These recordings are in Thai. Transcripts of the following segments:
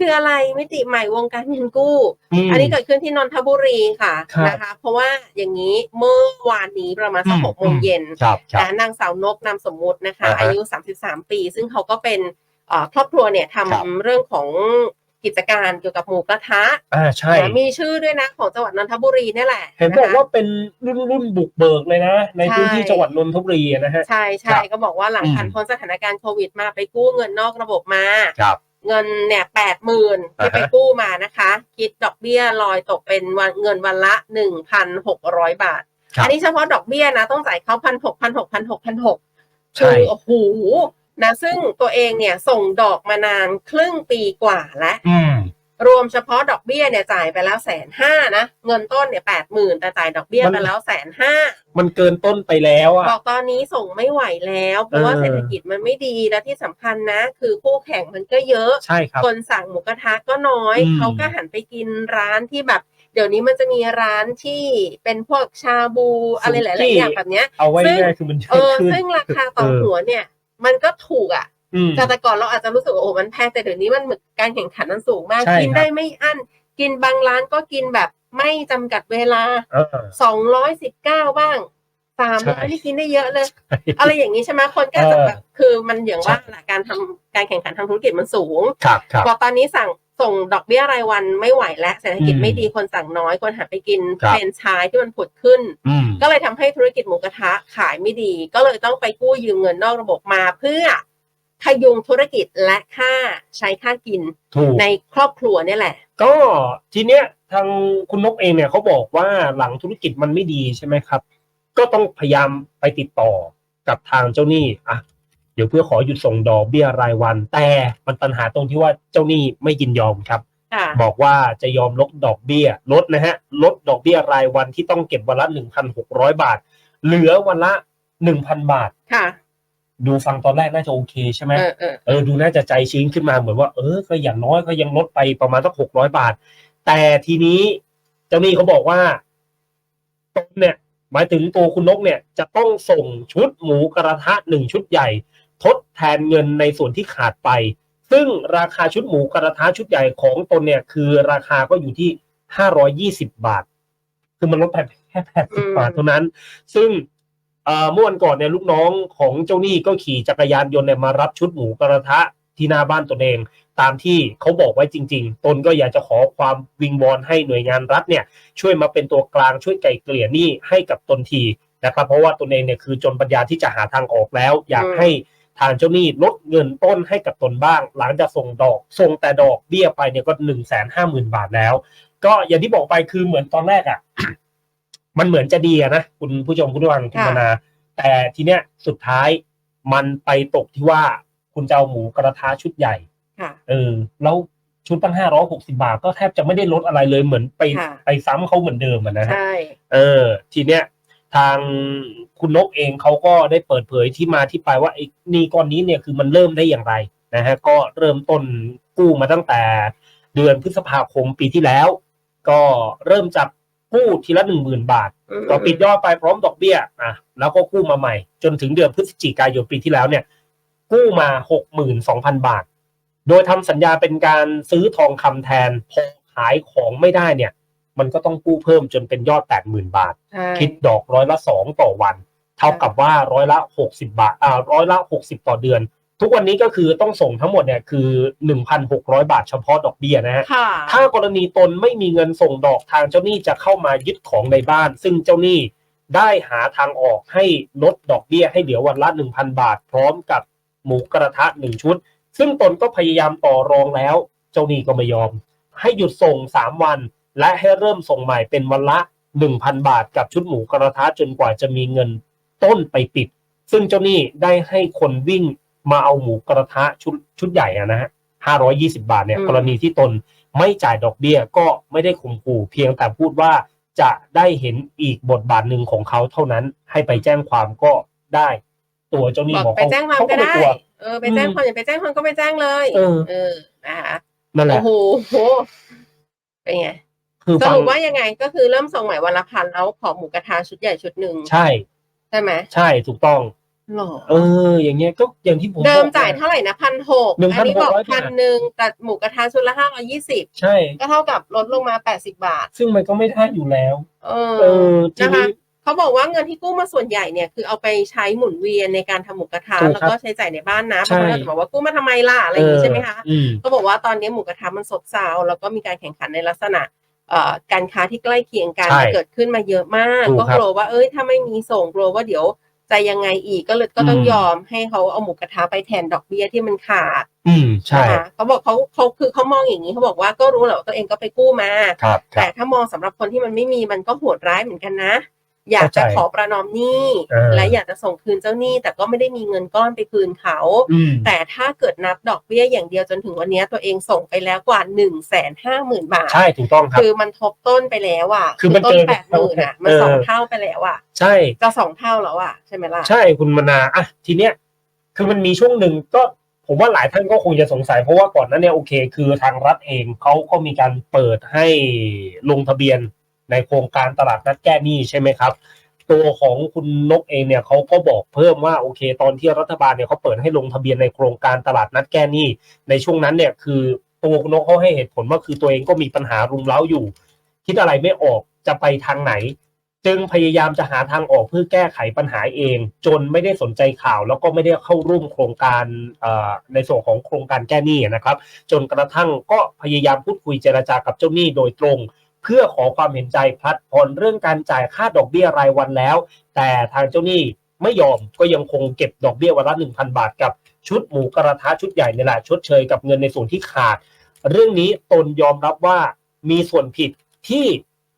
คืออะไรมิติใหม่วงการเงินกู้มอันนี้เกิดขึ้นที่นนทบุรีค่ะครับนะคะ เพราะว่าอย่างนี้เมื่อวานนี้ประมาณสักอืมหกโมงเย็นครับครับนะนางสาวนกนามสมมุตินะคะอ่าฮะอายุ 33 ปี ซึ่งเขาก็เป็นเอ่อครอบครัวเนี่ยทครับำเรื่องของกิจการเกี่ยวกับหมูกระทะอ่าใช่นะมีชื่อด้วยนะของจังหวัดนนทบุรีนี่แหละ เห็นบอกะคะว่าเป็นรุ่นรุ่นบุกเบิกเลยนะ ในใช่พื้นที่จังหวัดนนทบุรีนะฮะ ใช่คใช่รับก็บอกว่าหลังอืมผ่านพ้นสถานการณ์โควิดมาไปกู้เงินนอกระบบมาครับ เงินเนี่ยแปดหมื่นที่อ่าฮะไปกู้มานะคะ คิดดอกเบี้ยลอยตกเป็นวันเงินวันละหนึ่งพันหกร้อยบาทครับอันนี้เฉพาะดอกเบี้ยนะ ต้องจ่ายเขาพันหกพันหกพันหกพันหกใช่คือโอ้โหนะซึ่งตัวเองเนี่ยส่งดอกมานานครึ่งปีกว่าแล้วอืม รวมเฉพาะดอกเบี้ยเนี่ยจ่ายไปแล้วแสนห้านะเงินต้นเนี่ยแปดหมื่นแต่จ่ายดอกเบี้ยมันไปแล้วแสนห้ามันเกินต้นไปแล้วอะบอกตอนนี้ส่งไม่ไหวแล้วเพราะว่าเออเศรษฐกิจมันไม่ดีและที่สำคัญนะ คือคู่แข่งมันก็เยอะใช่ครับคนสั่งหมูกระทะก็น้อยอืมเขาก็หันไปกินร้านที่แบบเดี๋ยวนี้มันจะมีร้านที่เป็นพวกชาบูอะไรหลาย ๆ อย่างแบบเนี้ยเอาไว้ซึ่งง่ายๆคือมันเยเออะอขึ้นซึ่งราคาต่อเออหัวเนี่ย มันก็ถูกอะ อืมแต่แต่ก่อนเราอาจจะรู้สึกว่าโอ้โหมันแพงแต่เดี๋ยวนี้มันเหมือนการแข่งขันมันสูงมากใช่กินครับได้ไม่อั้น กินบางร้านก็กินแบบไม่จำกัดเวลาเออสองร้อยสิบเก้าบ้างสามใช่ร้อยนี่กินได้เยอะเลย อะไรอย่างนี้ใช่ไหมคนก็จะแบบคือมันอย่างว่าแหละการทำการแข่งขันทางธุรกิจมันสูงครับครับพอตอนนี้สั่งส่งดอกเบี้ยรายวันไม่ไหวแล้วเศรษฐกิจอืมไม่ดีคนสั่งน้อยคนหันไปกินครับเฟรนไชายที่มันผุดขึ้นอืมก็เลยทำให้ธุรกิจหมูกระทะขายไม่ดี ก็เลยต้องไปกู้ยืมเงินนอกระบบมาเพื่อ พยุงธุรกิจและค่าใช้ค่ากินถูกในครอบครัวเนี่ยแหละ ก็ทีเนี้ยทางคุณนกเองเนี่ยเขาบอกว่าหลังธุรกิจมันไม่ดีใช่ไหมครับ ก็ต้องพยายามไปติดต่อกับทางเจ้าหนี้อะเดี๋ยวเพื่อขอหยุดส่งดอกเบี้ยรายวัน แต่มันปัญหาตรงที่ว่าเจ้าหนี้ไม่ยินยอมครับค่ะบอกว่าจะยอมลดดอกเบี้ย ลดนะฮะ ลดดอกเบี้ยรายวันที่ต้องเก็บวันละหนึ่งพันหกร้อยบาท เหลือวันละหนึ่งพันบาทค่ะ ดูฟังตอนแรกน่าจะโอเคใช่ไหมเออเออเออดูน่าจะใจชื้นขึ้นมาเหมือนว่าเออก็อย่างน้อยก็ยังลดไปประมาณสักหกร้อยบาท แต่ทีนี้เจ้าหนี้เขาบอกว่าตนเนี่ย หมายถึงตัวคุณนกเนี่ย จะต้องส่งชุดหมูกระทะหนึ่งชุดใหญ่ ทดแทนเงินในส่วนที่ขาดไป ซึ่งราคาชุดหมูกระทะชุดใหญ่ของตนเนี่ย คือราคาก็อยู่ที่ห้าร้อยี่สิบาท คือมันลดไปแค่แปดสิบบาทเท่านั้น ซึ่ง เอ่อเมื่อวันก่อนเนี่ยลูกน้องของเจ้าหนี้ก็ขี่จักรยานยนต์เนี่ยมารับชุดหมูกระทะที่หน้าบ้านตนเองตามที่เขาบอกไว้จริง ๆ ตนก็อยากจะขอความวิงวอนให้หน่วยงานรัฐเนี่ยช่วยมาเป็นตัวกลางช่วยไกล่เกลี่ยหนี้ให้กับตนทีนะครับ เพราะว่าตนเองเนี่ยคือจนปัญญาที่จะหาทางออกแล้ว อยากให้ทางเจ้าหนี้ลดเงินต้นให้กับตนบ้าง หลังจากส่งดอกส่งแต่ดอกเบี้ยไปเนี่ยก็หนึ่งแสนห้าหมื่นบาทแล้ว ก็อย่างที่บอกไปคือเหมือนตอนแรกอะ มันเหมือนจะดีอะนะคุณผู้ชมคุณผู้ฟังคุณค่ะมนา แต่ทีเนี้ยสุดท้ายมันไปตกที่ว่าคุณจะเอาหมูกระทะชุดใหญ่ค่ะเออ แล้วชุดตั้งห้าร้อยหกสิบาทก็แทบจะไม่ได้ลดอะไรเลยเหมือนไปค่ะไปซ้ำเขาเหมือนเดิมอะนะฮะใช่เออ ทีเนี้ยทางคุณนกเองเขาก็ได้เปิดเผยที่มาที่ไปว่าไอ้หนี่ก้อนนี้เนี่ยคือมันเริ่มได้อย่างไรนะฮะก็เริ่มต้นกู้มาตั้งแต่เดือนพฤษภาคมปีที่แล้ว ก็เริ่มจาก กู้ทีละหนึ่งหมื่นบาทอืมก็ปิดยอดไปพร้อมดอกเบี้ยอะแล้วก็กู้มาใหม่ จนถึงเดือนพฤศจิกายนปีที่แล้วเนี่ย กู้มาหกหมื่นสองพันบาท โดยทำสัญญาเป็นการซื้อทองคำแทนพอขายของไม่ได้เนี่ย มันก็ต้องกู้เพิ่มจนเป็นยอดแปดหมื่นบาทใช่คิดดอกร้อยละสองต่อวัน เท่ากับว่าร้อยละหกสิบาทอ่าร้อยละหกสิบต่อเดือน ทุกวันนี้ก็คือต้องส่งทั้งหมดเนี่ยคือหนึ่งพันหกร้อยบาทเฉพาะดอกเบี้ยนะฮะค่ะถ้ากรณีตนไม่มีเงินส่งดอกทางเจ้าหนี้จะเข้ามายึดของในบ้าน ซึ่งเจ้าหนี้ได้หาทางออกให้ลดดอกเบี้ยให้เหลือวันละ 1,000 บาท พร้อมกับหมูกระทะหนึ่งชุด ซึ่งตนก็พยายามต่อรองแล้ว เจ้าหนี้ก็ไม่ยอม ให้หยุดส่ง 3 วัน และให้เริ่มส่งใหม่เป็นวันละ 1,000 บาทกับชุดหมูกระทะจนกว่าจะมีเงินต้นไปปิด ซึ่งเจ้าหนี้ได้ให้คนวิ่ง มาเอาหมูกระทะชุดชุดใหญ่อะนะฮะ520บาทเนี่ยอืมกรณีที่ตนไม่จ่ายดอกเบี้ยก็ไม่ได้ข่มขู่เพียงแต่พูดว่าจะได้เห็นอีกบทบาทหนึ่งของเขาเท่านั้น ให้ไปแจ้งความก็ได้ ตัวเจ้าหนี้บอกบอกไปแจ้งความเขาก็ก็ไม่ได้กลัวเออไปแจ้งความอย่าไปแจ้งความก็ไปแจ้งเลย เออเออนะคะนั่นแหโอ้ละโหโหเป็นไงคือสฟังรุปว่ายังไงก็คือเริ่มส่งใหม่วันละพันแล้วขอหมูกระทะชุดใหญ่ชุดหนึ่งใช่ ใช่ไหมใช่ถูกต้อง หรอเออ อย่างเงี้ยก็อย่างที่ผมเดิมบอกจ่ายนี่เท่าไหร่นะพันหก1,600อันี้บอกบาพัทนหนึ่งแต่หมูกระทะชุดละห้าร้อยี่สิบใช่ ก็เท่ากับลดลงมาแปดสิบาท ซึ่งมันก็ไม่ได้อยู่แล้ว เอเอออทีนะคะนี้เขาบอกว่าเงินที่กู้มาส่วนใหญ่เนี่ยคือเอาไปใช้หมุนเวียนในการทำหมูกระทะถูกครับแล้วก็ใช้จ่ายในบ้านนะใช่บางคนอาจจะบอกว่ากู้มาทำไมล่ะอะไรอย่างนี้ใช่ไหมคะอืมก็บอกว่าตอนนี้หมูกระทะมันซบเซาแล้วก็มีการแข่งขันในลักษณะเอ่อการค้าที่ใกล้เคียงกันใช่เกิดขึ้นมาเยอะมากถูกก็ครับกลัวว่าเอ้ยถ้าไม่มีส่งกลัวว่าเดี๋ยว จะยังไงอีกก็เลยก็ต้องอืมยอมให้เขาเอาหมูกระทะไปแทนดอกเบี้ยที่มันขาด อืมใช่นะคะเขาบอกเขาเขาคือเขามองอย่างนี้เขาบอกว่าก็รู้แหละว่าตัวเองก็ไปกู้มาครับคแต่รับถ้ามองสำหรับคนที่มันไม่มีมันก็โหดร้ายเหมือนกันนะ อยากจะเข้าใจขอประนอมหนี้เออและอยากจะส่งคืนเจ้าหนี้ แต่ก็ไม่ได้มีเงินก้อนไปคืนเขาอืมแต่ถ้าเกิดนับดอกเบี้ยอย่างเดียวจนถึงวันนี้ตัวเองส่งไปแล้วกว่าหนึ่งแสนห้าหมื่นบาท ใช่ถูกต้องครับคือมันทบต้นไปแล้วอะคือมันต้นเกินแปดหมื่นอะมันเออสองเท่าไปแล้วอะ ใช่จะสองเท่าแล้วอะใช่ไหมล่ะใช่คุณมนาอะทีเนี้ยคือมันมีช่วงหนึ่งก็ผมว่าหลายท่านก็คงจะสงสัยเพราะว่าก่อนหนั้นเนี่ยโอเค คือทางรัฐเองเขาก็มีการเปิดให้ลงทะเบียน ในโครงการตลาดนัดแก้หนี้ใช่ไหมครับ ตัวของคุณนกเองเนี่ยเขาก็บอกเพิ่มว่าโอเค ตอนที่รัฐบาลเนี่ยเขาเปิดให้ลงทะเบียนในโครงการตลาดนัดแก้หนี้ ในช่วงนั้นเนี่ยคือตัวคุณนกเขาให้เหตุผลว่าคือตัวเองก็มีปัญหารุมเร้าอยู่ คิดอะไรไม่ออกจะไปทางไหน จึงพยายามจะหาทางออกเพื่อแก้ไขปัญหาเอง จนไม่ได้สนใจข่าว แล้วก็ไม่ได้เข้าร่วมโครงการในส่วนของโครงการแก้หนี้นะครับ จนกระทั่งก็พยายามพูดคุยเจรจากับเจ้าหนี้โดยตรง เพื่อขอความเห็นใจพลัดผ่อนเรื่องการจ่ายค่าดอกเบี้ยรายวันแล้ว แต่ทางเจ้าหนี้ไม่ยอมก็ยังคงเก็บดอกเบี้ยวันละ 1,000 บาทกับชุดหมูกระทะชุดใหญ่นี่แหละชดเชยกับเงินในส่วนที่ขาด เรื่องนี้ตนยอมรับว่ามีส่วนผิดที่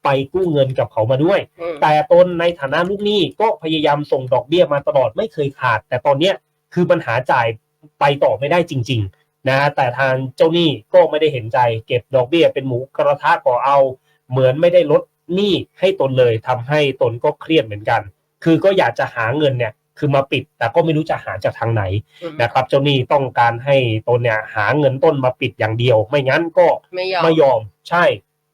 ไปกู้เงินกับเขามาด้วยอืมแต่ตนในฐานะลูกหนี้ก็พยายามส่งดอกเบี้ยมาตลอดไม่เคยขาด แต่ตอนเนี้ยคือปัญหาจ่ายไปต่อไม่ได้จริง ๆ นะ แต่ทางเจ้าหนี้ก็ไม่ได้เห็นใจ เก็บดอกเบี้ยเป็นหมูกระทะก่อเอา เหมือนไม่ได้ลดหนี้ให้ตนเลยทำให้ตนก็เครียดเหมือนกัน คือก็อยากจะหาเงินเนี่ยคือมาปิด แต่ก็ไม่รู้จะหาจากทางไหนอืมนะครับ เจ้าหนี้ต้องการให้ตนเนี่ยหาเงินต้นมาปิดอย่างเดียว ไม่งั้นก็ไม่ยอมไม่ยอม ใช่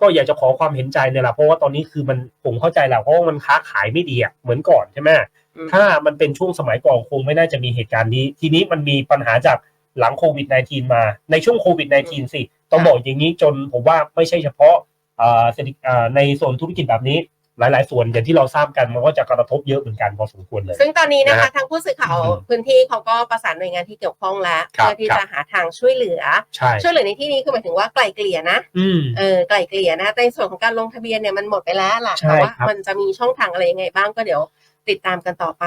ก็อยากจะขอความเห็นใจเนี่ยแหละเพราะว่าตอนนี้คือมันผมเข้าใจแหละเพราะว่ามันค้าขายไม่ดีอะเหมือนก่อนใช่ไหมอืมถ้ามันเป็นช่วงสมัยก่อนคงไม่น่าจะมีเหตุการณ์นี้ ทีนี้มันมีปัญหาจากหลังโควิด -19 มาในช่วงโควิด -19 สิต้องบอกอย่างนี้จนผมว่าไม่ใช่เฉพาะ เอ่อเศรษฐกิจเอ่อในส่วนธุรกิจแบบนี้หลาย ๆ ส่วนอย่างที่เราทราบกันมันก็จะกระทบเยอะเหมือนกันพอสมควรเลย ซึ่งตอนนี้นะคะนะฮะทางผู้สื่อข่าวอืมพื้นที่เขาก็ประสานหน่วยงานที่เกี่ยวข้องแล้วครับเพื่อที่ครับจะหาทางช่วยเหลือใช่ช่วยเหลือในที่นี้คือหมายถึงว่าไกลเกลี่ยนะอืมเออไกลเกลี่ยนะแต่ในส่วนของการลงทะเบียนเนี่ยมันหมดไปแล้วล่ะใช่แต่ว่าครับมันจะมีช่องทางอะไรยังไงบ้างก็เดี๋ยวติดตามกันต่อไป